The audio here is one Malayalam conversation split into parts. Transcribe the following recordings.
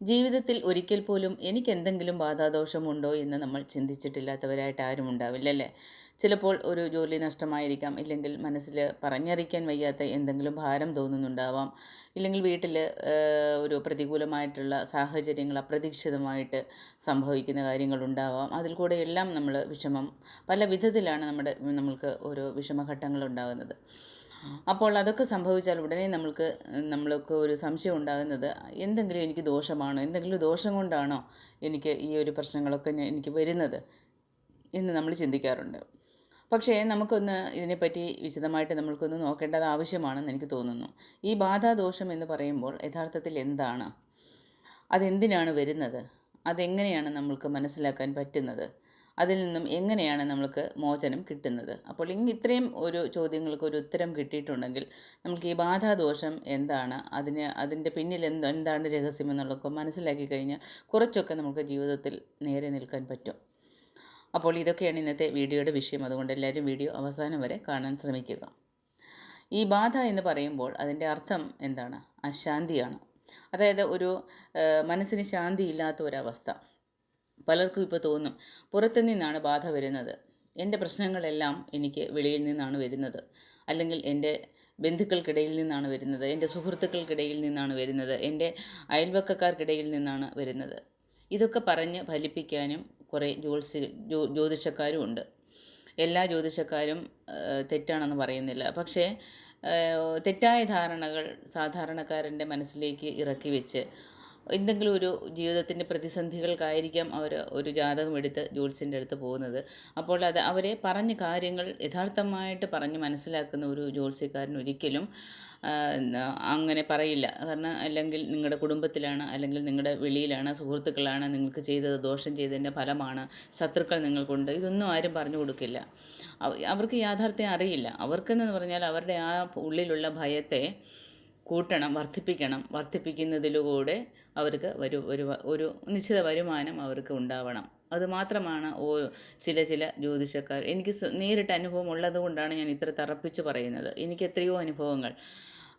ജീവിതത്തിൽ ഒരിക്കൽ പോലും എനിക്ക് എന്തെങ്കിലും ബാധാദോഷമുണ്ടോ എന്ന് നമ്മൾ ചിന്തിച്ചിട്ടില്ലാത്തവരായിട്ട് ആരും ഉണ്ടാവില്ല അല്ലേ? ചിലപ്പോൾ ഒരു ജോലി നഷ്ടമായിരിക്കാം ഇല്ലെങ്കിൽ മനസ്സിൽ പറഞ്ഞറിയിക്കാൻ വയ്യാത്ത എന്തെങ്കിലും ഭാരം തോന്നുന്നുണ്ടാവാം ഇല്ലെങ്കിൽ വീട്ടിൽ ഒരു പ്രതികൂലമായിട്ടുള്ള സാഹചര്യങ്ങൾ അപ്രതീക്ഷിതമായിട്ട് സംഭവിക്കുന്ന കാര്യങ്ങളുണ്ടാവാം. അതിൽ കൂടെ എല്ലാം നമ്മൾ വിഷമം പല വിധത്തിലാണ് നമ്മുടെ നമ്മൾക്ക് ഓരോ വിഷമഘട്ടങ്ങൾ ഉണ്ടാകുന്നത് അപ്പോൾ അതൊക്കെ സംഭവിച്ചാൽ ഉടനെ നമ്മൾക്ക് നമ്മൾക്ക് ഒരു സംശയം ഉണ്ടാകുന്നത് എന്തെങ്കിലും എനിക്ക് ദോഷമാണോ? എന്തെങ്കിലും ദോഷം കൊണ്ടാണോ എനിക്ക് ഈ ഒരു പ്രശ്നങ്ങളൊക്കെ എനിക്ക് വരുന്നത് എന്ന് നമ്മൾ ചിന്തിക്കാറുണ്ട്. പക്ഷേ നമുക്കൊന്ന് ഇതിനെപ്പറ്റി വിശദമായിട്ട് നമ്മൾക്കൊന്ന് നോക്കേണ്ടത് ആവശ്യമാണെന്ന് എനിക്ക് തോന്നുന്നു. ഈ ബാധാദോഷം എന്ന് പറയുമ്പോൾ യഥാർത്ഥത്തിൽ എന്താണ്? അതെന്തിനാണ് വരുന്നത്? അതെങ്ങനെയാണ് നമ്മൾക്ക് മനസ്സിലാക്കാൻ പറ്റുന്നത്? അതിൽ നിന്നും എങ്ങനെയാണ് നമ്മൾക്ക് മോചനം കിട്ടുന്നത്? അപ്പോൾ ഇങ്ങ് ഇത്രയും ഒരു ചോദ്യങ്ങൾക്ക് ഒരു ഉത്തരം കിട്ടിയിട്ടുണ്ടെങ്കിൽ നമുക്ക് ഈ ബാധാദോഷം എന്താണ്? അതിന് അതിന്റെ പിന്നിൽ എന്ത് എന്താണ് രഹസ്യം എന്നുള്ളതൊക്കെ മനസ്സിലാക്കി കഴിഞ്ഞാൽ കുറച്ചൊക്കെ നമുക്ക് ജീവിതത്തിൽ നേരെ നിൽക്കാൻ പറ്റും. അപ്പോൾ ഇതൊക്കെയാണ് ഇന്നത്തെ വീഡിയോയുടെ വിഷയം. അതുകൊണ്ട് എല്ലാവരും വീഡിയോ അവസാനം വരെ കാണാൻ ശ്രമിക്കുക. ഈ ബാധ എന്ന് പറയുമ്പോൾ അതിന്റെ അർത്ഥം എന്താണ്? അശാന്തിയാണ്. അതായത് ഒരു മനസ്സിന് ശാന്തി ഇല്ലാത്ത ഒരവസ്ഥ. പലർക്കും ഇപ്പോൾ തോന്നും പുറത്തു നിന്നാണ് ബാധ വരുന്നത്. എന്റെ പ്രശ്നങ്ങളെല്ലാം എനിക്ക് വെളിയിൽ നിന്നാണ് വരുന്നത്. അല്ലെങ്കിൽ എന്റെ ബന്ധുക്കൾക്കിടയിൽ നിന്നാണ് വരുന്നത്. എന്റെ സുഹൃത്തുക്കൾക്കിടയിൽ നിന്നാണ് വരുന്നത്. എന്റെ അയൽവക്കക്കാർക്കിടയിൽ നിന്നാണ് വരുന്നത്. ഇതൊക്കെ പറഞ്ഞ് ഫലിപ്പിക്കാനും കുറേ ജ്യോത്സ്യ ജ്യോതിഷക്കാരും ഉണ്ട്. എല്ലാ ജ്യോതിഷക്കാരും തെറ്റാണെന്ന് പറയുന്നില്ല. പക്ഷേ തെറ്റായ ധാരണകൾ സാധാരണക്കാരന്റെ മനസ്സിലേക്ക് ഇറക്കി വെച്ച് എന്തെങ്കിലും ഒരു ജീവിതത്തിന്റെ പ്രതിസന്ധികൾക്കായിരിക്കാം അവർ ഒരു ജാതകം എടുത്ത് ജ്യോത്സ്യന്റെ അടുത്ത് പോകുന്നത്. അപ്പോൾ അത് അവരെ പറഞ്ഞ കാര്യങ്ങൾ യഥാർത്ഥമായിട്ട് പറഞ്ഞ് മനസ്സിലാക്കുന്ന ഒരു ജ്യോത്സ്യക്കാരൻ ഒരിക്കലും അങ്ങനെ പറയില്ല. കാരണം അല്ലെങ്കിൽ നിങ്ങളുടെ കുടുംബത്തിലാണ് അല്ലെങ്കിൽ നിങ്ങളുടെ വെളിയിലാണ് സുഹൃത്തുക്കളാണ് നിങ്ങൾക്ക് ചെയ്തത് ദോഷം ചെയ്തതിന്റെ ഫലമാണ് ശത്രുക്കൾ നിങ്ങൾക്കുണ്ട്. ഇതൊന്നും ആരും പറഞ്ഞു കൊടുക്കില്ല. അവർക്ക് യാഥാർത്ഥ്യം അറിയില്ല. അവർക്കെന്ന് പറഞ്ഞാൽ അവരുടെ ആ ഉള്ളിലുള്ള ഭയത്തെ കൂട്ടണം വർദ്ധിപ്പിക്കണം വർദ്ധിപ്പിക്കുന്നതിലൂടെ അവർക്ക് ഒരു ഒരു ഒരു നിശ്ചിത വരുമാനം അവർക്ക് ഉണ്ടാവണം. അതുമാത്രമാണ് ഓ ചില ചില ജ്യോതിഷക്കാർ. എനിക്ക് നേരിട്ട് അനുഭവം ഉള്ളത് കൊണ്ടാണ് ഞാൻ ഇത്ര തറപ്പിച്ച് പറയുന്നത്. എനിക്ക് എത്രയോ അനുഭവങ്ങൾ.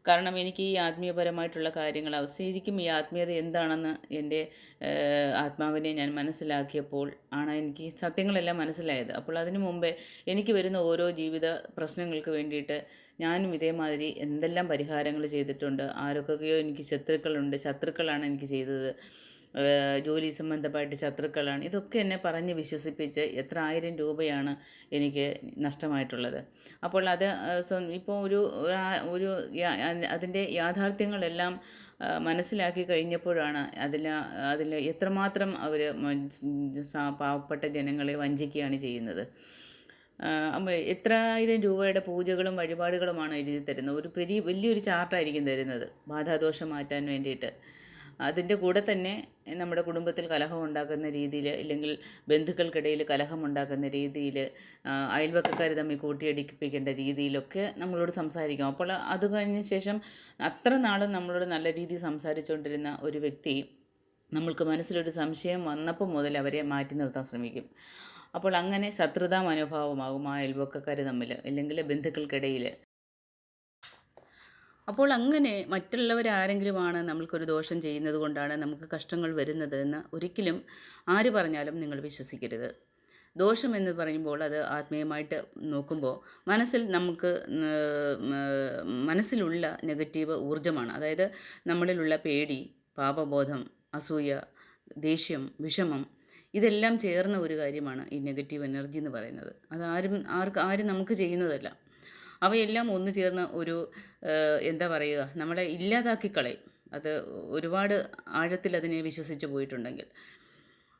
കാരണം എനിക്ക് ഈ ആത്മീയപരമായിട്ടുള്ള കാര്യങ്ങൾ ശരിക്കും ഈ ആത്മീയത എന്താണെന്ന് എന്റെ ആത്മാവിനെ ഞാൻ മനസ്സിലാക്കിയപ്പോൾ ആണ് എനിക്ക് സത്യങ്ങളെല്ലാം മനസ്സിലായത്. അപ്പോൾ അതിനു മുമ്പേ എനിക്ക് വരുന്ന ഓരോ ജീവിത പ്രശ്നങ്ങൾക്ക് വേണ്ടിയിട്ട് ഞാനും ഇതേമാതിരി എന്തെല്ലാം പരിഹാരങ്ങൾ ചെയ്തിട്ടുണ്ട് ആരൊക്കെയോ എനിക്ക് ശത്രുക്കളുണ്ട് ശത്രുക്കളാണ് എനിക്ക് ചെയ്തത്. ജോലി സംബന്ധമായിട്ട് ശത്രുക്കളാണ്. ഇതൊക്കെ എന്നെ പറഞ്ഞ് വിശ്വസിപ്പിച്ച് എത്ര ആയിരം രൂപയാണ് എനിക്ക് നഷ്ടമായിട്ടുള്ളത്. അപ്പോൾ അത് ഇപ്പോൾ ഒരു ഒരു അതിന്റെ യാഥാർത്ഥ്യങ്ങളെല്ലാം മനസ്സിലാക്കി കഴിഞ്ഞപ്പോഴാണ് അതിൽ അതിൽ എത്രമാത്രം അവർ പാവപ്പെട്ട ജനങ്ങളെ വഞ്ചിക്കുകയാണ് ചെയ്യുന്നത്. എത്ര ആയിരം രൂപയുടെ പൂജകളും വഴിപാടുകളുമാണ് എഴുതി തരുന്നത്. ഒരു പെരി വലിയൊരു ചാർട്ടായിരിക്കും തരുന്നത്. ബാധാദോഷം മാറ്റാൻ വേണ്ടിയിട്ട്. അതിന്റെ കൂടെ തന്നെ നമ്മുടെ കുടുംബത്തിൽ കലഹം ഉണ്ടാക്കുന്ന രീതിയിൽ ഇല്ലെങ്കിൽ ബന്ധുക്കൾക്കിടയിൽ കലഹം ഉണ്ടാക്കുന്ന രീതിയിൽ അയൽവക്കക്കാർ തമ്മിൽ കൂട്ടിയടിപ്പിക്കേണ്ട രീതിയിലൊക്കെ നമ്മളോട് സംസാരിക്കും. അപ്പോൾ അത് കഴിഞ്ഞ ശേഷം അത്ര നാളും നമ്മളോട് നല്ല രീതിയിൽ സംസാരിച്ചുകൊണ്ടിരുന്ന ഒരു വ്യക്തി നമ്മൾക്ക് മനസ്സിലൊരു സംശയം വന്നപ്പോൾ മുതൽ അവരെ മാറ്റി നിർത്താൻ ശ്രമിക്കും. അപ്പോൾ അങ്ങനെ ശത്രുതാ മനോഭാവമാകും ആ അയൽവക്കക്കാർ തമ്മിൽ അല്ലെങ്കിൽ ബന്ധുക്കൾക്കിടയിൽ. അപ്പോൾ അങ്ങനെ മറ്റുള്ളവർ മറ്റുള്ളവരാരെങ്കിലുമാണ് നമ്മൾക്കൊരു ദോഷം ചെയ്യുന്നത് കൊണ്ടാണ് നമുക്ക് കഷ്ടങ്ങൾ വരുന്നത് എന്ന് ഒരിക്കലും ആര് പറഞ്ഞാലും നിങ്ങൾ വിശ്വസിക്കരുത്. ദോഷം എന്ന് പറയുമ്പോൾ അത് ആത്മീയമായിട്ട് നോക്കുമ്പോൾ മനസ്സിൽ നമുക്ക് മനസ്സിലുള്ള നെഗറ്റീവ് ഊർജമാണ്. അതായത് നമ്മളിലുള്ള പേടി പാപബോധം അസൂയ ദേഷ്യം വിഷമം ഇതെല്ലാം ചേർന്ന ഒരു കാര്യമാണ് ഈ നെഗറ്റീവ് എനർജി എന്ന് പറയുന്നത്. ആരും ആർക്ക് ആരും നമുക്ക് ചെയ്യുന്നതല്ല. അവയെല്ലാം ഒന്നു ചേർന്ന് ഒരു എന്താ പറയുക നമ്മളെ ഇല്ലാതാക്കി കളയും അത് ഒരുപാട് ആഴത്തിൽ അതിനെ വിശ്വസിച്ച് പോയിട്ടുണ്ടെങ്കിൽ.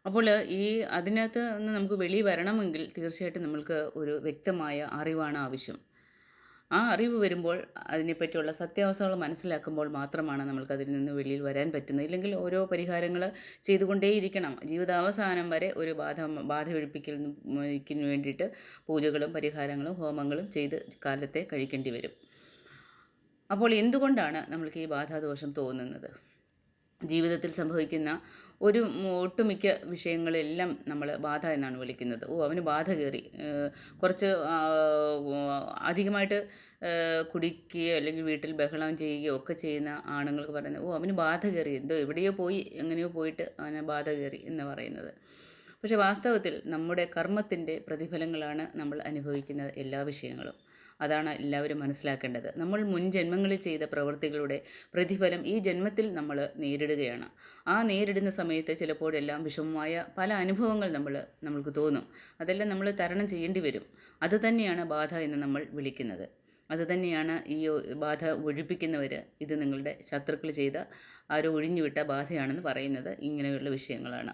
അപ്പോൾ ഈ അതിനകത്ത് നിന്ന് നമുക്ക് വെളി വരണമെങ്കിൽ തീർച്ചയായിട്ടും നമ്മൾക്ക് ഒരു വ്യക്തമായ അറിവാണ് ആവശ്യം. ആ അറിവ് വരുമ്പോൾ അതിനെപ്പറ്റിയുള്ള സത്യാവസ്ഥകൾ മനസ്സിലാക്കുമ്പോൾ മാത്രമാണ് നമ്മൾക്ക് അതിൽ നിന്ന് വെളിയിൽ വരാൻ പറ്റുന്നത്. ഇല്ലെങ്കിൽ ഓരോ പരിഹാരങ്ങൾ ചെയ്തുകൊണ്ടേയിരിക്കണം. ജീവിതാവസാനം വരെ ഒരു ബാധ ബാധ ഒഴിപ്പിക്കലിന് വേണ്ടിയിട്ട് പൂജകളും പരിഹാരങ്ങളും ഹോമങ്ങളും ചെയ്ത് കാലത്തെ കഴിക്കേണ്ടി വരും. അപ്പോൾ എന്തുകൊണ്ടാണ് നമ്മൾക്ക് ഈ ബാധാദോഷം തോന്നുന്നത്? ജീവിതത്തിൽ സംഭവിക്കുന്ന ഒരു ഒട്ടുമിക്ക വിഷയങ്ങളെല്ലാം നമ്മൾ ബാധ എന്നാണ് വിളിക്കുന്നത്. ഓ അവന് ബാധ കയറി. കുറച്ച് അധികമായിട്ട് കുടിക്കുകയോ അല്ലെങ്കിൽ വീട്ടിൽ ബഹളം ചെയ്യുകയോ ഒക്കെ ചെയ്യുന്ന ആണുങ്ങൾക്ക് പറയുന്നത് ഓ അവന് ബാധ കയറി. എന്തോ എവിടെയോ പോയി എങ്ങനെയോ പോയിട്ട് അവന് ബാധ കയറി എന്ന് പറയുന്നത്. പക്ഷേ വാസ്തവത്തിൽ നമ്മുടെ കർമ്മത്തിന്റെ പ്രതിഫലങ്ങളാണ് നമ്മൾ അനുഭവിക്കുന്ന എല്ലാ വിഷയങ്ങളും. അതാണ് എല്ലാവരും മനസ്സിലാക്കേണ്ടത്. നമ്മൾ മുൻ ജന്മങ്ങളിൽ ചെയ്ത പ്രവൃത്തികളുടെ പ്രതിഫലം ഈ ജന്മത്തിൽ നമ്മൾ നേരിടുകയാണ്. ആ നേരിടുന്ന സമയത്ത് ചിലപ്പോഴെല്ലാം വിഷമമായ പല അനുഭവങ്ങൾ നമ്മൾ നമ്മൾക്ക് തോന്നും. അതെല്ലാം നമ്മൾ തരണം ചെയ്യേണ്ടി വരും. അതുതന്നെയാണ് ബാധ എന്ന് നമ്മൾ വിളിക്കുന്നത്. അതുതന്നെയാണ് ഈ ബാധ ഒഴിപ്പിക്കുന്നവർ ഇത് നിങ്ങളുടെ ശത്രുക്കൾ ചെയ്ത ആരോ ഒഴിഞ്ഞുവിട്ട ബാധയാണെന്ന് പറയുന്നത് ഇങ്ങനെയുള്ള വിഷയങ്ങളാണ്.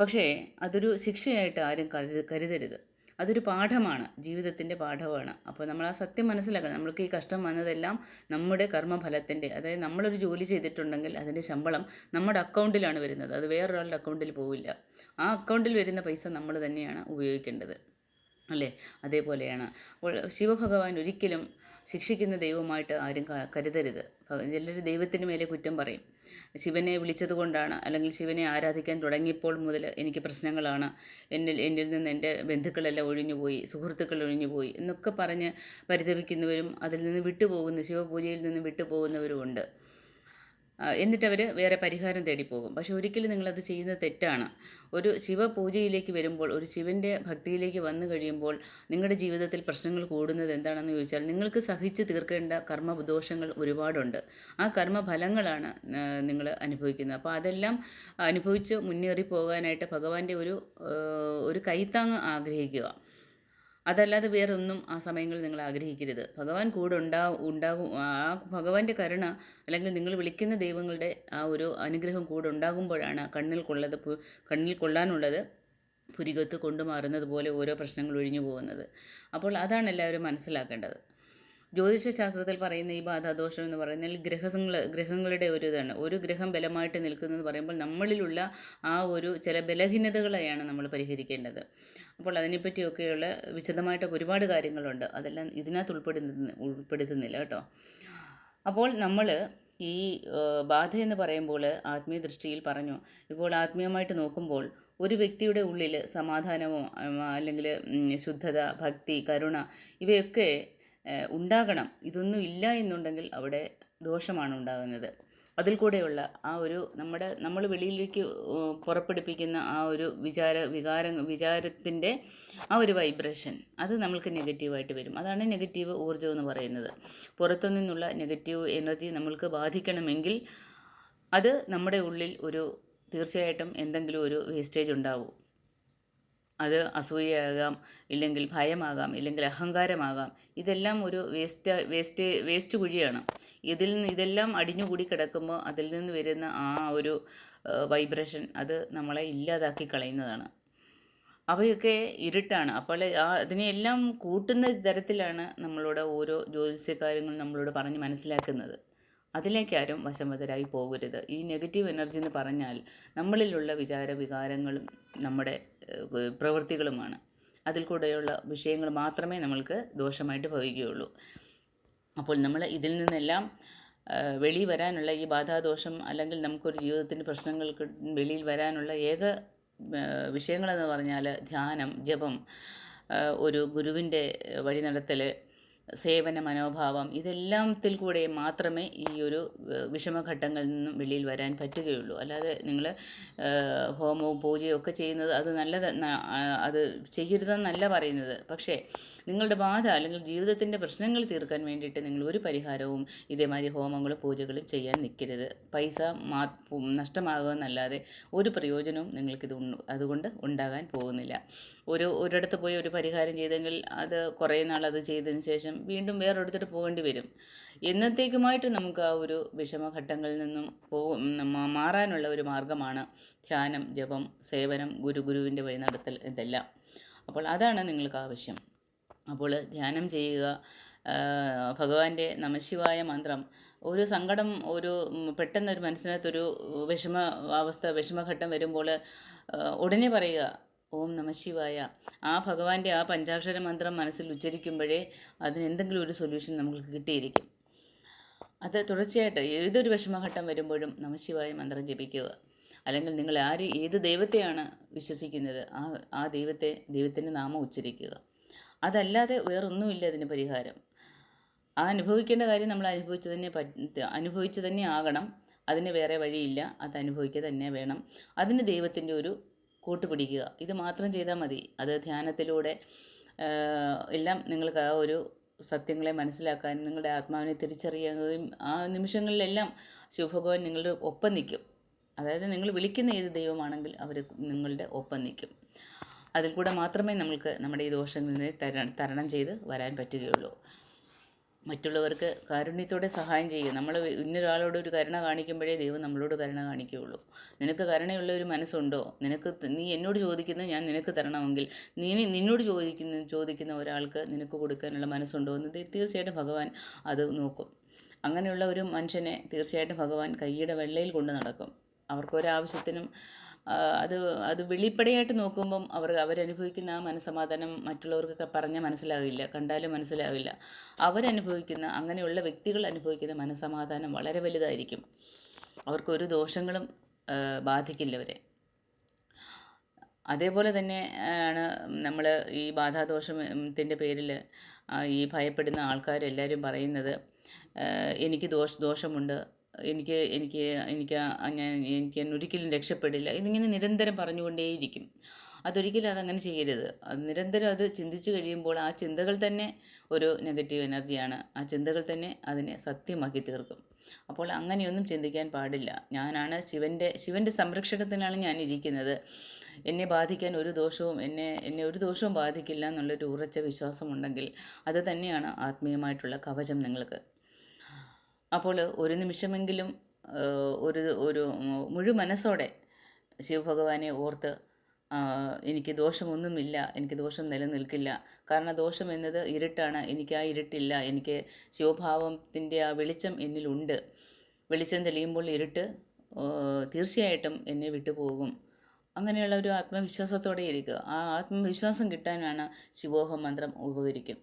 പക്ഷേ അതൊരു ശിക്ഷയായിട്ട് ആരും കരുത കരുതരുത്. അതൊരു പാഠമാണ് ജീവിതത്തിന്റെ പാഠമാണ്. അപ്പോൾ നമ്മൾ ആ സത്യം മനസ്സിലാക്കണം. നമ്മൾക്ക് ഈ കഷ്ടം വന്നതെല്ലാം നമ്മുടെ കർമ്മഫലത്തിന്റെ അതായത് നമ്മളൊരു ജോലി ചെയ്തിട്ടുണ്ടെങ്കിൽ അതിന്റെ ശമ്പളം നമ്മുടെ അക്കൗണ്ടിലാണ് വരുന്നത്. അത് വേറൊരാളുടെ അക്കൗണ്ടിൽ പോവില്ല. ആ അക്കൗണ്ടിൽ വരുന്ന പൈസ നമ്മൾ തന്നെയാണ് ഉപയോഗിക്കേണ്ടത്. അല്ലേ? അതേപോലെയാണ്. അപ്പോൾ ശിവഭഗവാൻ ഒരിക്കലും ശിക്ഷിക്കുന്ന ദൈവമായിട്ട് ആരും കരുതരുത്. എല്ലാവരും ദൈവത്തിന് മേലെ കുറ്റം പറയും. ശിവനെ വിളിച്ചത് കൊണ്ടാണ് അല്ലെങ്കിൽ ശിവനെ ആരാധിക്കാൻ തുടങ്ങിയപ്പോൾ മുതൽ എനിക്ക് പ്രശ്നങ്ങളാണ്. എന്നിൽ എന്നിൽ നിന്ന് എന്റെ ബന്ധുക്കളെല്ലാം ഒഴിഞ്ഞുപോയി സുഹൃത്തുക്കൾ ഒഴിഞ്ഞുപോയി എന്നൊക്കെ പറഞ്ഞ് പരിതപിക്കുന്നവരും അതിൽ നിന്ന് വിട്ടുപോകുന്ന ശിവപൂജയിൽ നിന്ന് വിട്ടുപോകുന്നവരും ഉണ്ട് ആ, എന്നിട്ട് അവർ വേറെ പരിഹാരം തേടി പോകും പക്ഷെ ഒരിക്കലും നിങ്ങളത് ചെയ്യുന്നത് തെറ്റാണ്. ഒരു ശിവപൂജയിലേക്ക് വരുമ്പോൾ ഒരു ശിവന്റെ ഭക്തിയിലേക്ക് വന്നു കഴിയുമ്പോൾ നിങ്ങളുടെ ജീവിതത്തിൽ പ്രശ്നങ്ങൾ കൂടുന്നത് എന്താണെന്ന് ചോദിച്ചാൽ നിങ്ങൾക്ക് സഹിച്ച് തീർക്കേണ്ട കർമ്മദോഷങ്ങൾ ഒരുപാടുണ്ട്. ആ കർമ്മഫലങ്ങളാണ് നിങ്ങൾ അനുഭവിക്കുന്നത്. അപ്പോൾ അതെല്ലാം അനുഭവിച്ച് മുന്നേറി പോകാനായിട്ട് ഭഗവാന്റെ ഒരു ഒരു കൈത്താങ് ആഗ്രഹിക്കുക. അതല്ലാതെ വേറൊന്നും ആ സമയങ്ങളിൽ നിങ്ങൾ ആഗ്രഹിക്കരുത്. ഭഗവാൻ കൂടെ ഉണ്ടാ ഉണ്ടാകും ആ ഭഗവാന്റെ കരുണ അല്ലെങ്കിൽ നിങ്ങൾ വിളിക്കുന്ന ദൈവങ്ങളുടെ ആ ഒരു അനുഗ്രഹം കൂടെ ഉണ്ടാകുമ്പോഴാണ് കണ്ണിൽ കൊള്ളത് കണ്ണിൽ കൊള്ളാനുള്ളത് പുരികത്ത് കൊണ്ടുമാറുന്നത് പോലെ ഓരോ പ്രശ്നങ്ങൾ ഒഴിഞ്ഞു പോകുന്നത്. അപ്പോൾ അതാണ് എല്ലാവരും മനസ്സിലാക്കേണ്ടത്. ജ്യോതിഷ ശാസ്ത്രത്തിൽ പറയുന്ന ഈ ബാധാദോഷം എന്ന് പറയുന്നതിൽ ഗ്രഹങ്ങൾ ഗ്രഹങ്ങളുടെ ഒരു ഇതാണ്. ഒരു ഗ്രഹം ബലമായിട്ട് നിൽക്കുന്നത് പറയുമ്പോൾ നമ്മളിലുള്ള ആ ഒരു ചില ബലഹീനതകളെയാണ് നമ്മൾ പരിഹരിക്കേണ്ടത്. അപ്പോൾ അതിനെപ്പറ്റിയൊക്കെയുള്ള വിശദമായിട്ട് ഒരുപാട് കാര്യങ്ങളുണ്ട്. അതെല്ലാം ഇതിനകത്ത് ഉൾപ്പെടുന്ന ഉൾപ്പെടുത്തുന്നില്ല കേട്ടോ. അപ്പോൾ നമ്മൾ ഈ ബാധ എന്ന് പറയുമ്പോൾ ആത്മീയ ദൃഷ്ടിയിൽ പറഞ്ഞു. ഇപ്പോൾ ആത്മീയമായിട്ട് നോക്കുമ്പോൾ ഒരു വ്യക്തിയുടെ ഉള്ളിൽ സമാധാനമോ അല്ലെങ്കിൽ ശുദ്ധത ഭക്തി കരുണ ഇവയൊക്കെ ഉണ്ടാകണം. ഇതൊന്നും ഇല്ല എന്നുണ്ടെങ്കിൽ അവിടെ ദോഷമാണ് ഉണ്ടാകുന്നത്. അതിൽ കൂടെയുള്ള ആ ഒരു നമ്മുടെ നമ്മൾ വെളിയിലേക്ക് പുറപ്പെടുപ്പിക്കുന്ന ആ ഒരു വിചാര വികാര വിചാരത്തിന്റെ ആ ഒരു വൈബ്രേഷൻ അത് നമ്മൾക്ക് നെഗറ്റീവായിട്ട് വരും. അതാണ് നെഗറ്റീവ് ഊർജം എന്ന് പറയുന്നത്. പുറത്തു നിന്നുള്ള നെഗറ്റീവ് എനർജി നമ്മൾക്ക് ബാധിക്കണമെങ്കിൽ അത് നമ്മുടെ ഉള്ളിൽ ഒരു തീർച്ചയായിട്ടും എന്തെങ്കിലും ഒരു വേസ്റ്റേജ് ഉണ്ടാവും. അത് അസൂയയാകാം ഇല്ലെങ്കിൽ ഭയമാകാം ഇല്ലെങ്കിൽ അഹങ്കാരമാകാം. ഇതെല്ലാം ഒരു വേസ്റ്റ് വേസ്റ്റ് വേസ്റ്റ് കുഴിയാണ്. ഇതിൽ നിന്ന് ഇതെല്ലാം അടിഞ്ഞുകൂടി കിടക്കുമ്പോൾ അതിൽ നിന്ന് വരുന്ന ആ ഒരു വൈബ്രേഷൻ അത് നമ്മളെ ഇല്ലാതാക്കി കളയുന്നതാണ്. അവയൊക്കെ ഇരുട്ടാണ്. അപ്പോൾ ആ അതിനെയെല്ലാം കൂട്ടുന്ന തരത്തിലാണ് നമ്മളോട് ഓരോ ജ്യോതിഷക്കാര്യങ്ങൾ നമ്മളോട് പറഞ്ഞ് മനസ്സിലാക്കുന്നത്. അതിലേക്കാരും വശംവതരായി പോകരുത്. ഈ നെഗറ്റീവ് എനർജി എന്ന് പറഞ്ഞാൽ നമ്മളിലുള്ള വിചാര വികാരങ്ങളും നമ്മുടെ പ്രവൃത്തികളുമാണ്. അതിൽ കൂടെയുള്ള വിഷയങ്ങൾ മാത്രമേ നമ്മൾക്ക് ദോഷമായിട്ട് ഭവിക്കുകയുള്ളൂ. അപ്പോൾ നമ്മൾ ഇതിൽ നിന്നെല്ലാം വെളി വരാനുള്ള ഈ ബാധാദോഷം അല്ലെങ്കിൽ നമുക്കൊരു ജീവിതത്തിന്റെ പ്രശ്നങ്ങൾക്ക് വെളിയിൽ വരാനുള്ള ഏക വിഷയങ്ങളെന്ന് പറഞ്ഞാൽ ധ്യാനം ജപം ഒരു ഗുരുവിന്റെ വഴി നടത്തൽ സേവന മനോഭാവം ഇതെല്ലാത്തിൽ കൂടെ മാത്രമേ ഈ ഒരു വിഷമഘട്ടങ്ങളിൽ നിന്നും വെളിയിൽ വരാൻ പറ്റുകയുള്ളൂ. അല്ലാതെ നിങ്ങൾ ഹോമവും പൂജയും ഒക്കെ ചെയ്യുന്നത് അത് നല്ലത് അത് ചെയ്യരുതെന്നല്ല പറയുന്നത്. പക്ഷേ നിങ്ങളുടെ ബാധ അല്ലെങ്കിൽ ജീവിതത്തിന്റെ പ്രശ്നങ്ങൾ തീർക്കാൻ വേണ്ടിയിട്ട് നിങ്ങൾ ഒരു പരിഹാരവും ഇതേമാതിരി ഹോമങ്ങളും പൂജകളും ചെയ്യാൻ നിൽക്കരുത്. പൈസ മാ നഷ്ടമാകുമെന്നല്ലാതെ ഒരു പ്രയോജനവും നിങ്ങൾക്കിത് അതുകൊണ്ട് ഉണ്ടാകാൻ പോകുന്നില്ല. ഒരു ഒരിടത്ത് പോയി ഒരു പരിഹാരം ചെയ്തെങ്കിൽ അത് കുറേ നാൾ അത് ചെയ്തതിന് ശേഷം വീണ്ടും വേറൊരിടത്തോട്ട് പോകേണ്ടി വരും. എന്നത്തേക്കുമായിട്ട് നമുക്ക് ആ ഒരു വിഷമഘട്ടങ്ങളിൽ നിന്നും പോ മാറാനുള്ള ഒരു മാർഗമാണ് ധ്യാനം ജപം സേവനം ഗുരു ഗുരുവിന്റെ വഴി നടത്തൽ ഇതെല്ലാം. അപ്പോൾ അതാണ് നിങ്ങൾക്ക് ആവശ്യം. അപ്പോൾ ധ്യാനം ചെയ്യുക ഭഗവാന്റെ നമശിവായ മന്ത്രം ഒരു സങ്കടം ഒരു പെട്ടെന്നൊരു മനസ്സിനകത്തൊരു വിഷമ അവസ്ഥ വിഷമഘട്ടം വരുമ്പോൾ ഉടനെ പറയുക ഓം നമശിവായ ആ ഭഗവാന്റെ ആ പഞ്ചാക്ഷര മന്ത്രം മനസ്സിൽ ഉച്ചരിക്കുമ്പോഴേ അതിന് എന്തെങ്കിലും ഒരു സൊല്യൂഷൻ നമുക്ക് കിട്ടിയിരിക്കും. അത് തുടർച്ചയായിട്ട് ഏതൊരു വിഷമഘട്ടം വരുമ്പോഴും നമശിവായ മന്ത്രം ജപിക്കുക. അല്ലെങ്കിൽ നിങ്ങൾ ആര് ഏത് ദൈവത്തെയാണ് വിശ്വസിക്കുന്നത്? ആ ആ ദൈവത്തെ ദൈവത്തിന്റെ നാമം ഉച്ചരിക്കുക. അതല്ലാതെ വേറൊന്നുമില്ല അതിന് പരിഹാരം. ആ അനുഭവിക്കേണ്ട കാര്യം നമ്മൾ അനുഭവിച്ച് തന്നെ അനുഭവിച്ച് തന്നെ ആകണം. അതിന് വേറെ വഴിയില്ല. അത് അനുഭവിക്കുക തന്നെ വേണം. അതിന് ദൈവത്തിന്റെ ഒരു കൂട്ടുപിടിക്കുക. ഇത് മാത്രം ചെയ്താൽ മതി. അത് ധ്യാനത്തിലൂടെ എല്ലാം നിങ്ങൾക്ക് ആ ഒരു സത്യങ്ങളെ മനസ്സിലാക്കാനും നിങ്ങളുടെ ആത്മാവിനെ തിരിച്ചറിയുകയും ആ നിമിഷങ്ങളിലെല്ലാം ശിവഭഗവാൻ നിങ്ങളുടെ ഒപ്പം നിൽക്കും. അതായത് നിങ്ങൾ വിളിക്കുന്ന ഏത് ദൈവമാണെങ്കിൽ അവർ നിങ്ങളുടെ ഒപ്പം നിൽക്കും. അതിൽ കൂടെ മാത്രമേ നമ്മൾക്ക് നമ്മുടെ ഈ ദോഷങ്ങളിൽ നിന്ന് തരണം ചെയ്ത് വരാൻ പറ്റുകയുള്ളൂ. മറ്റുള്ളവർക്ക് കാരുണ്യത്തോടെ സഹായം ചെയ്യുക നമ്മൾ ഇന്നൊരാളോട് ഒരു കരുണ കാണിക്കുമ്പോഴേ ദൈവം നമ്മളോട് കരുണ കാണിക്കുകയുള്ളൂ. നിനക്ക് കരുണയുള്ള ഒരു മനസ്സുണ്ടോ? നിനക്ക് നീ എന്നോട് ചോദിക്കുന്നത് ഞാൻ നിനക്ക് തരണമെങ്കിൽ നീ നിന്നോട് ചോദിക്കുന്ന ചോദിക്കുന്ന ഒരാൾക്ക് നിനക്ക് കൊടുക്കാനുള്ള മനസ്സുണ്ടോ എന്ന് തീർച്ചയായിട്ടും ഭഗവാൻ അത് നോക്കും. അങ്ങനെയുള്ള ഒരു മനുഷ്യനെ തീർച്ചയായിട്ടും ഭഗവാൻ കൈയുടെ വെള്ളയിൽ കൊണ്ട് നടക്കും. അവർക്കൊരാവശ്യത്തിനും അത് അത് വെളിപ്പടയായിട്ട് നോക്കുമ്പം അവർ അവരനുഭവിക്കുന്ന ആ മനസമാധാനം മറ്റുള്ളവർക്ക് പറഞ്ഞാൽ മനസ്സിലാവില്ല കണ്ടാലും മനസ്സിലാവില്ല. അവരനുഭവിക്കുന്ന അങ്ങനെയുള്ള വ്യക്തികൾ അനുഭവിക്കുന്ന മനസമാധാനം വളരെ വലുതായിരിക്കും. അവർക്കൊരു ദോഷങ്ങളും ബാധിക്കില്ല അവരെ അതേപോലെ തന്നെ ആണ് നമ്മൾ ഈ ബാധാദോഷത്തിന്റെ പേരിൽ ഈ ഭയപ്പെടുന്ന ആൾക്കാരെല്ലാവരും പറയുന്നത് എനിക്ക് ദോഷ ദോഷമുണ്ട് എനിക്ക് എനിക്ക് എനിക്ക് ഞാൻ എനിക്ക് ഒരിക്കലും രക്ഷപ്പെടില്ല. ഇതിങ്ങനെ നിരന്തരം പറഞ്ഞുകൊണ്ടേയിരിക്കും. അതൊരിക്കലും അതങ്ങനെ ചെയ്യരുത്. അത് നിരന്തരം അത് ചിന്തിച്ചു കഴിയുമ്പോൾ ആ ചിന്തകൾ തന്നെ ഒരു നെഗറ്റീവ് എനർജിയാണ് ആ ചിന്തകൾ തന്നെ അതിനെ സത്യമാക്കി തീർക്കും. അപ്പോൾ അങ്ങനെയൊന്നും ചിന്തിക്കാൻ പാടില്ല. ഞാനാണ് ശിവന്റെ ശിവന്റെ സംരക്ഷണത്തിനാണ് ഞാൻ ഇരിക്കുന്നത് എന്നെ ബാധിക്കാൻ ഒരു ദോഷവും എന്നെ എന്നെ ഒരു ദോഷവും ബാധിക്കില്ല എന്നുള്ളൊരു ഉറച്ച വിശ്വാസമുണ്ടെങ്കിൽ അത് തന്നെയാണ് ആത്മീയമായിട്ടുള്ള കവചം നിങ്ങൾക്ക്. അപ്പോൾ ഒരു നിമിഷമെങ്കിലും ഒരു ഒരു മുഴു മനസ്സോടെ ശിവഭഗവാനെ ഓർത്ത് എനിക്ക് ദോഷമൊന്നുമില്ല എനിക്ക് ദോഷം നിലനിൽക്കില്ല. കാരണം ദോഷം എന്നത് ഇരുട്ടാണ്. എനിക്ക് ആ ഇരുട്ടില്ല. എനിക്ക് ശിവഭാവത്തിന്റെ ആ വെളിച്ചം എന്നിലുണ്ട്. വെളിച്ചം തെളിയുമ്പോൾ ഇരുട്ട് തീർച്ചയായിട്ടും എന്നെ വിട്ടുപോകും അങ്ങനെയുള്ള ഒരു ആത്മവിശ്വാസത്തോടെ ഇരിക്കുക. ആ ആത്മവിശ്വാസം കിട്ടാനാണ് ശിവോഹം മന്ത്രം ഉപകരിക്കും.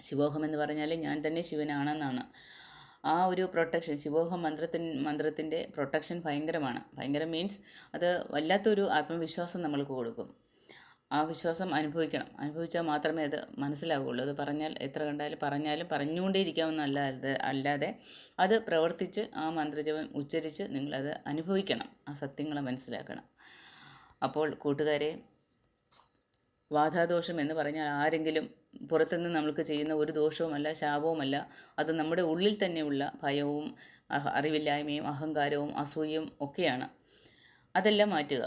ശിവോഹം എന്ന് പറഞ്ഞാൽ ഞാൻ തന്നെ ശിവനാണെന്നാണ്. ആ ഒരു പ്രൊട്ടക്ഷൻ ശിവോഹ മന്ത്രത്തിൻ മന്ത്രത്തിന്റെ പ്രൊട്ടക്ഷൻ ഭയങ്കരമാണ്. ഭയങ്കര മീൻസ് അത് വല്ലാത്തൊരു ആത്മവിശ്വാസം നമ്മൾക്ക് കൊടുക്കും. ആ വിശ്വാസം അനുഭവിക്കണം. അനുഭവിച്ചാൽ മാത്രമേ അത് മനസ്സിലാവുകയുള്ളൂ അത് പറഞ്ഞാൽ എത്ര കണ്ടാലും പറഞ്ഞാലും പറഞ്ഞുകൊണ്ടേ ഇരിക്കാമെന്ന് അല്ലാതെ അല്ലാതെ അത് പ്രവർത്തിച്ച് ആ മന്ത്രജപം ഉച്ചരിച്ച് നിങ്ങളത് അനുഭവിക്കണം. ആ സത്യങ്ങളെ മനസ്സിലാക്കണം. അപ്പോൾ കൂട്ടുകാരെ വാധാദോഷം എന്ന് പറഞ്ഞാൽ ആരെങ്കിലും പുറത്തുനിന്ന് നമ്മൾക്ക് ചെയ്യുന്ന ഒരു ദോഷവുമല്ല ശാപവുമല്ല. അത് നമ്മുടെ ഉള്ളിൽ തന്നെയുള്ള ഭയവും അറിവില്ലായ്മയും അഹങ്കാരവും അസൂയയും ഒക്കെയാണ്. അതെല്ലാം മാറ്റുക.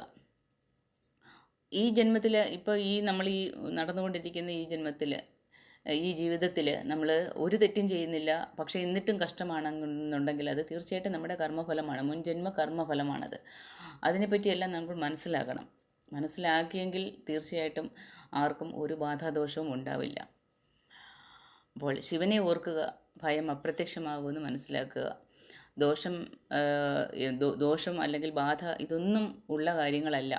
ഈ ജന്മത്തിൽ ഇപ്പോൾ ഈ നമ്മൾ ഈ നടന്നുകൊണ്ടിരിക്കുന്ന ഈ ജന്മത്തിൽ ഈ ജീവിതത്തിൽ നമ്മൾ ഒരു തെറ്റും ചെയ്യുന്നില്ല. പക്ഷേ എന്നിട്ടും കഷ്ടമാണെന്നുണ്ടെങ്കിൽ അത് തീർച്ചയായിട്ടും നമ്മുടെ കർമ്മഫലമാണ്. മുൻജന്മ കർമ്മഫലമാണത്. അതിനെപ്പറ്റിയെല്ലാം നമ്മൾ മനസ്സിലാക്കണം. മനസ്സിലാക്കിയെങ്കിൽ തീർച്ചയായിട്ടും ആർക്കും ഒരു ബാധാദോഷവും ഉണ്ടാവില്ല. അപ്പോൾ ശിവനെ ഓർക്കുക ഭയം അപ്രത്യക്ഷമാകുമെന്ന് മനസ്സിലാക്കുക. ദോഷം ദോഷം അല്ലെങ്കിൽ ബാധ ഇതൊന്നും ഉള്ള കാര്യങ്ങളല്ല.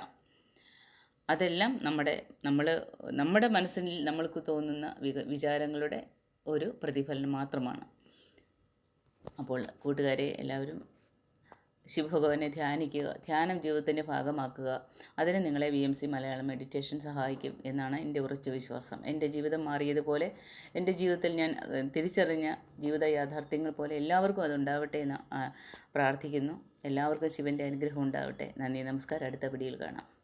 അതെല്ലാം നമ്മുടെ നമ്മൾ നമ്മുടെ മനസ്സിൽ നമ്മൾക്ക് തോന്നുന്ന വിചാരങ്ങളുടെ ഒരു പ്രതിഫലനം മാത്രമാണ്. അപ്പോൾ കൂട്ടുകാരെ എല്ലാവരും ശിവഭഗവാനെ ധ്യാനിക്കുക ധ്യാനം ജീവിതത്തിന്റെ ഭാഗമാക്കുക. അതിന് നിങ്ങളെ V M C Malayalam meditation സഹായിക്കും എന്നാണ് എന്റെ ഉറച്ച വിശ്വാസം. എന്റെ ജീവിതം മാറിയതുപോലെ എന്റെ ജീവിതത്തിൽ ഞാൻ തിരിച്ചറിഞ്ഞ ജീവിത യാഥാർത്ഥ്യങ്ങൾ പോലെ എല്ലാവർക്കും അതുണ്ടാവട്ടെ എന്ന് പ്രാർത്ഥിക്കുന്നു. എല്ലാവർക്കും ശിവന്റെ അനുഗ്രഹം ഉണ്ടാവട്ടെ. നന്ദി നമസ്കാരം. അടുത്ത പിടിയിൽ കാണാം.